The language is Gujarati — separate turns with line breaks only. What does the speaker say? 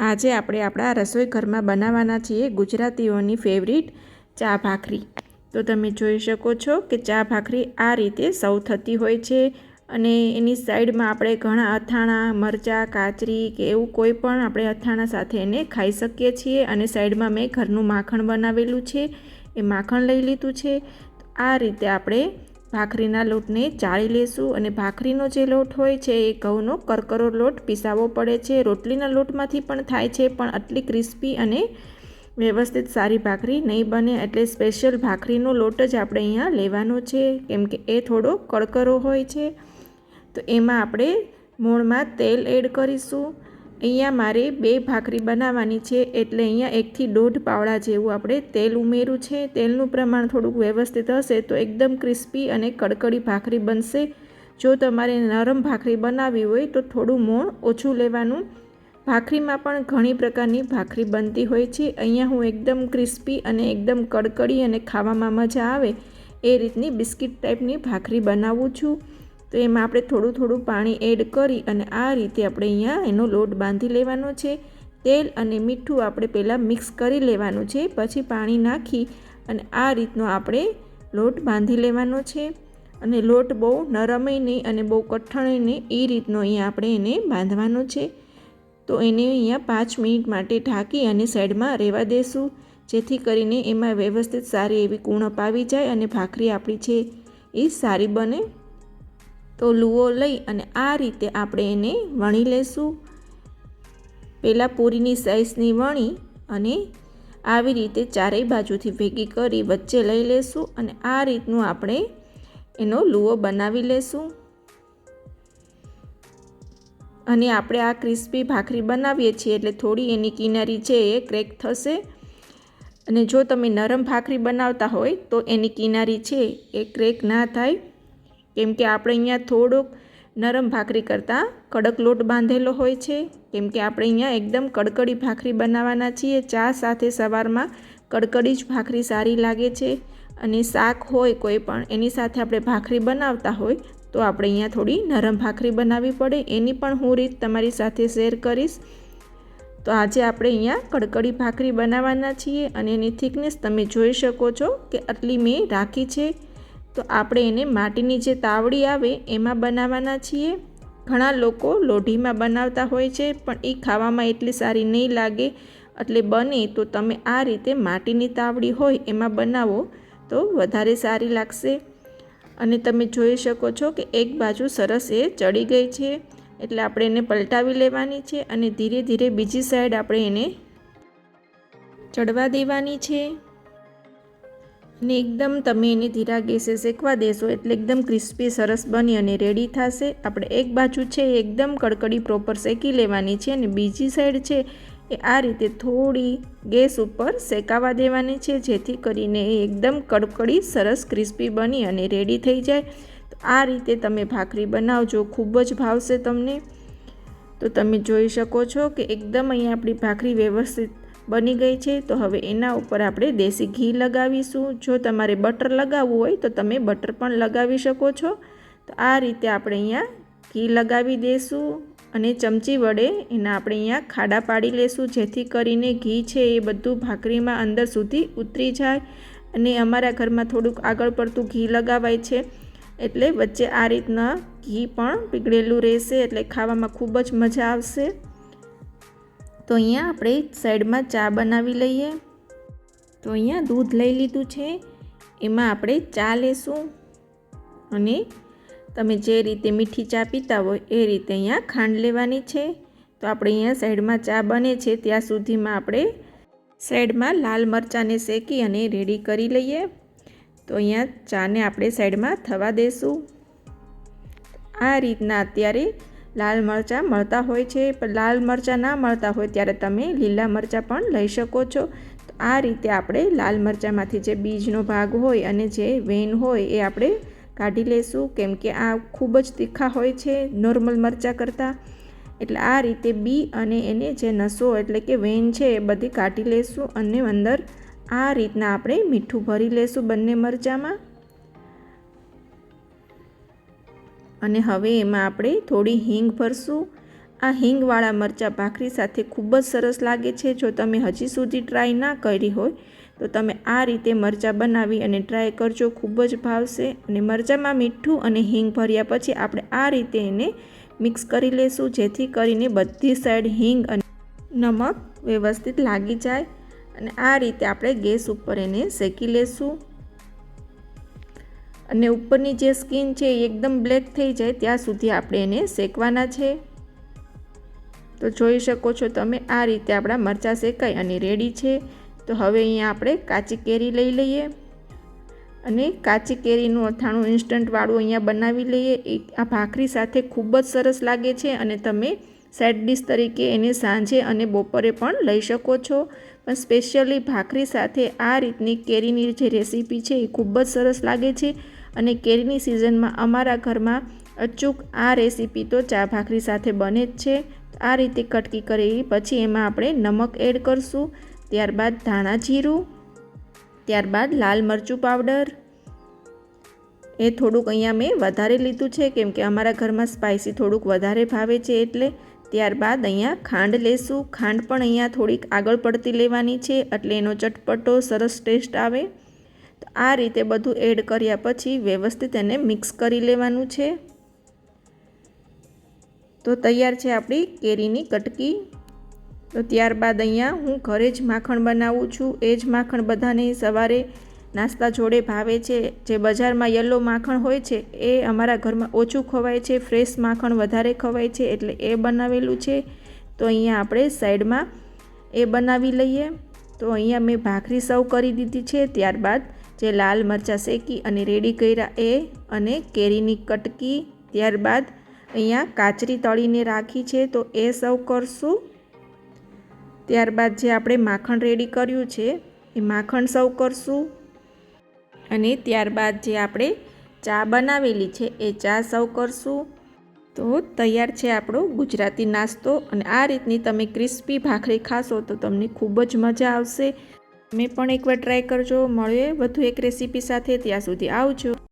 આજે આપણે આપણા રસોઈ ઘરમાં બનાવવાના છીએ ગુજરાતીઓની ફેવરિટ ચા ભાખરી. તો તમે જોઈ શકો છો કે ચા ભાખરી આ રીતે સૌ થતી હોય છે અને એની સાઈડમાં આપણે ઘણા અથાણા, મરચાં કાચરી કે એવું કોઈ પણ આપણે અથાણા સાથે એને ખાઈ શકીએ છીએ અને સાઈડમાં મેં ઘરનું માખણ બનાવેલું છે. એ માખણ લઈ લીધું છે. આ રીતે આપણે ભાખરીના લોટને ચાળી લેશું અને ભાખરીનો જે લોટ હોય છે એ ઘઉંનો કરકરો લોટ પીસાવવો પડે છે. રોટલીના લોટમાંથી પણ થાય છે, પણ આટલી ક્રિસ્પી અને વ્યવસ્થિત સારી ભાખરી નહીં બને. એટલે સ્પેશિયલ ભાખરીનો લોટ જ આપણે અહીંયા લેવાનો છે, કેમ કે એ થોડો કડકરો હોય છે. તો એમાં આપણે મૂળમાં તેલ એડ કરીશું. અહીંયા મારે બે ભાખરી બનાવવાની છે એટલે અહીંયા એકથી દોઢ પાવડા જેવું આપણે તેલ ઉમેર્યું છે. તેલનું પ્રમાણ થોડુંક વ્યવસ્થિત હશે તો એકદમ ક્રિસ્પી અને કડકડી ભાખરી બનશે. જો તમારે નરમ ભાખરી બનાવવી હોય તો થોડું મોણ ઓછું લેવાનું. ભાખરીમાં પણ ઘણી પ્રકારની ભાખરી બનતી હોય છે. અહીંયા હું એકદમ ક્રિસ્પી અને એકદમ કડકડી અને ખાવામાં મજા આવે એ રીતની બિસ્કિટ ટાઈપની ભાખરી બનાવું છું. તો એમાં આપણે થોડું થોડું પાણી એડ કરી અને આ રીતે આપણે અહીંયા એનો લોટ બાંધી લેવાનો છે. તેલ અને મીઠું આપણે પહેલાં મિક્સ કરી લેવાનું છે, પછી પાણી નાખી અને આ રીતનો આપણે લોટ બાંધી લેવાનો છે. અને લોટ બહુ નરમય નહીં અને બહુ કઠણ નહીં એ રીતનો અહીંયા આપણે એને બાંધવાનો છે. તો એને અહીંયા પાંચ મિનિટ માટે ઢાંકી અને સાઈડમાં રહેવા દેશું. જેથી કરીને એમાં વ્યવસ્થિત સારી એવી કુણપ આવી જાય અને ભાખરી આપણી છે એ સારી બને. તો લુઓ લઈ અને આ રીતે આપણે એને વણી લેશું. પહેલાં પૂરીની સાઈઝની વણી અને આવી રીતે ચારેય બાજુથી ભેગી કરી વચ્ચે લઈ લેશું અને આ રીતનું આપણે એનો લુઓ બનાવી લેશું. અને આપણે આ ક્રિસ્પી ભાખરી બનાવીએ છીએ એટલે થોડી એની કિનારી છે એ ક્રેક થશે. અને જો તમે નરમ ભાખરી બનાવતા હોય તો એની કિનારી છે એ ક્રેક ના થાય. કેમ કે આપણે અહીંયા થોડોક નરમ ભાખરી કરતાં કડક લોટ બાંધેલો હોય છે. કેમ કે આપણે અહીંયા એકદમ કડકડી ભાખરી બનાવવાના છીએ. ચા સાથે સવારમાં કડકડી જ ભાખરી સારી લાગે છે. અને શાક હોય કોઈ પણ, એની સાથે આપણે ભાખરી બનાવતા હોય, તો આપણે અહીંયા થોડી નરમ ભાખરી બનાવવી પડે. એની પણ હું રીત તમારી સાથે શેર કરીશ. તો આજે આપણે અહીંયા કડકડી ભાખરી બનાવવાના છીએ અને એની થિકનેસ તમે જોઈ શકો છો કે આટલી મેં રાખી છે. તો આપણે એને માટીની જે તાવડી આવે એમાં બનાવવાના છીએ. ઘણા લોકો લોઢીમાં બનાવતા હોય છે, પણ એ ખાવામાં એટલી સારી નહીં લાગે. એટલે બને તો તમે આ રીતે માટીની તાવડી હોય એમાં બનાવો તો વધારે સારી લાગશે. અને તમે જોઈ શકો છો કે એક બાજુ સરસ એ ચડી ગઈ છે. એટલે આપણે એને પલટાવી લેવાની છે અને ધીરે ધીરે બીજી સાઈડ આપણે એને ચડવા દેવાની છે. ને એકદમ તમે એને ધીરા ગેસે શેકવા દેશો એટલે એકદમ ક્રિસ્પી, સરસ બની અને રેડી થશે. આપણે એક બાજુ છે એકદમ કડકડી પ્રોપર શેકી લેવાની છે અને બીજી સાઈડ છે એ આ રીતે થોડી ગેસ ઉપર શેકાવા દેવાની છે, જેથી કરીને એ એકદમ કડકડી, સરસ ક્રિસ્પી બની અને રેડી થઈ જાય. તો આ રીતે તમે ભાખરી બનાવજો, ખૂબ જ ભાવશે તમને. તો તમે જોઈ શકો છો કે એકદમ અહીંયા આપણી ભાખરી વ્યવસ્થિત બની ગઈ છે, તો હવે એના ઉપર આપણે દેશી ઘી લગાવીશું. જો તમારે બટર લગાવવું હોય, તો તમે બટર પણ લગાવી શકો છો. તો આ રીતે આપણે અહીંયા ઘી લગાવી દઈશું અને ચમચી વડે એના આપણે અહીંયા ખાડા પાડી લેશું, જેથી કરીને ઘી છે એ બધું ભાખરીમાં અંદર સુધી ઉતરી જાય અને અમારા ઘરમાં થોડુંક આગળ પડતું ઘી લગાવાય છે. એટલે વચ્ચે આ રીતના ઘી પણ પીગળેલું રહેશે, એટલે ખાવામાં ખૂબ જ મજા આવશે. તો અહીંયા આપણે સાઈડમાં ચા બનાવી લઈએ. તો અહીંયા દૂધ લઈ લીધું છે. એમાં આપણે ચા લેશું. અને તમે જે રીતે મીઠી ચા પીતા હોય એ રીતે અહીંયા ખાંડ લેવાની છે. તો આપણે અહીંયા સાઈડમાં ચા બને છે. ત્યાં સુધીમાં આપણે સાઈડમાં લાલ મરચાંને શેકી અને રેડી કરી લઈએ. તો અહીંયા ચાને આપણે સાઈડમાં થવા દેશું. આ રીતના અત્યારે લાલ મરચાં મળતા હોય છે. પણ લાલ મરચાં ના મળતા હોય ત્યારે તમે લીલા મરચાં પણ લઈ શકો છો. તો આ રીતે આપણે લાલ મરચાંમાંથી જે બીજનો ભાગ હોય અને જે વેન હોય એ આપણે કાઢી લઈશું કેમ કે આ ખૂબ જ તીખા હોય છે નોર્મલ મરચાં કરતાં. એટલે આ રીતે બી અને એને જે નસો એટલે કે વેન છે એ બધી કાઢી લઈશું અને અંદર આ રીતના આપણે મીઠું ભરી લઈશું બંને મરચાંમાં. અને હવે એમાં આપણે થોડી હિંગ ભરશું. આ હિંગવાળા મરચાં ભાખરી સાથે ખૂબ જ સરસ લાગે છે. જો તમે હજી સુધી ટ્રાય ના કરી હોય, તો તમે આ રીતે મરચાં બનાવી અને ટ્રાય કરજો. ખૂબ જ ભાવશે અને મરચાંમાં મીઠું અને હિંગ ભર્યા પછી આપણે આ રીતે એને મિક્સ કરી લેશું, જેથી કરીને બધી સાઈડ હિંગ અને નમક વ્યવસ્થિત લાગી જાય. અને આ રીતે આપણે ગેસ ઉપર એને શેકી લેશું. અને ઉપરની જે સ્કીન છે એ એકદમ બ્લેક થઈ જાય ત્યાં સુધી આપણે એને શેકવાના છે. તો જોઈ શકો છો તમે આ રીતે આપણા મરચાં શેકાય અને રેડી છે. તો હવે અહીંયા આપણે કાચી કેરી લઈ લઈએ. અને કાચી કેરીનું અથાણું ઇન્સ્ટન્ટવાળું અહીંયા બનાવી લઈએ. એ આ ભાખરી સાથે ખૂબ જ સરસ લાગે છે અને તમે સાઈડ ડિશ તરીકે એને સાંજે અને બપોરે પણ લઈ શકો છો. પણ સ્પેશિયલી ભાખરી સાથે આ રીતની કેરીની જે રેસીપી છે એ ખૂબ જ સરસ લાગે છે. અને કેરીની સિઝનમાં અમારા ઘરમાં અચૂક આ રેસીપી તો ચા ભાખરી સાથે બને જ છે. આ રીતે કટકી કરી પછી એમાં આપણે નમક એડ કરશું, ત્યારબાદ ધાણા જીરું, ત્યારબાદ લાલ મરચું પાવડર. એ થોડુંક અહીંયા મેં વધારે લીધું છે, કેમ કે અમારા ઘરમાં સ્પાઇસી થોડુંક વધારે ભાવે છે એટલે. ત્યારબાદ અહીંયા ખાંડ લેશું, ખાંડ પણ અહીંયા થોડીક આગળ પડતી લેવાની છે એટલે એનો ચટપટો સરસ ટેસ્ટ આવે. આ રીતે બધું એડ કર્યા પછી વ્યવસ્થિત એને મિક્સ કરી લેવાનું છે. તો તૈયાર છે આપણી કેરીની કટકી. તો ત્યારબાદ અહીંયા હું ઘરે જ માખણ બનાવું છું. એ જ માખણ બધાને સવારે નાસ્તા જોડે ભાવે છે. જે બજારમાં યલો માખણ હોય છે, એ અમારા ઘરમાં ઓછું ખવાય છે. ફ્રેશ માખણ વધારે ખવાય છે એટલે એ બનાવેલું છે. તો અહીંયા આપણે સાઈડમાં એ બનાવી લઈએ. તો અહીંયા મેં ભાખરી સર્વ કરી દીધી છે. ત્યારબાદ જે લાલ મરચાં શેકી અને રેડી કર્યા એ અને કેરીની કટકી ત્યારબાદ અહીંયા કાચરી તળીને રાખી છે તો એ સૌ કરશું. ત્યારબાદ જે આપણે માખણ રેડી કર્યું છે એ માખણ સૌ કરશું. અને ત્યારબાદ જે આપણે ચા બનાવેલી છે એ ચા સૌ કરશું. તો તૈયાર છે આપણો ગુજરાતી નાસ્તો અને આ રીતની તમે ક્રિસ્પી ભાખરી ખાશો તો તમને ખૂબ જ મજા આવશે. તમે પણ એકવાર ટ્રાય કરજો. મળીએ વધુ એક રેસીપી સાથે ત્યાં સુધી આવજો.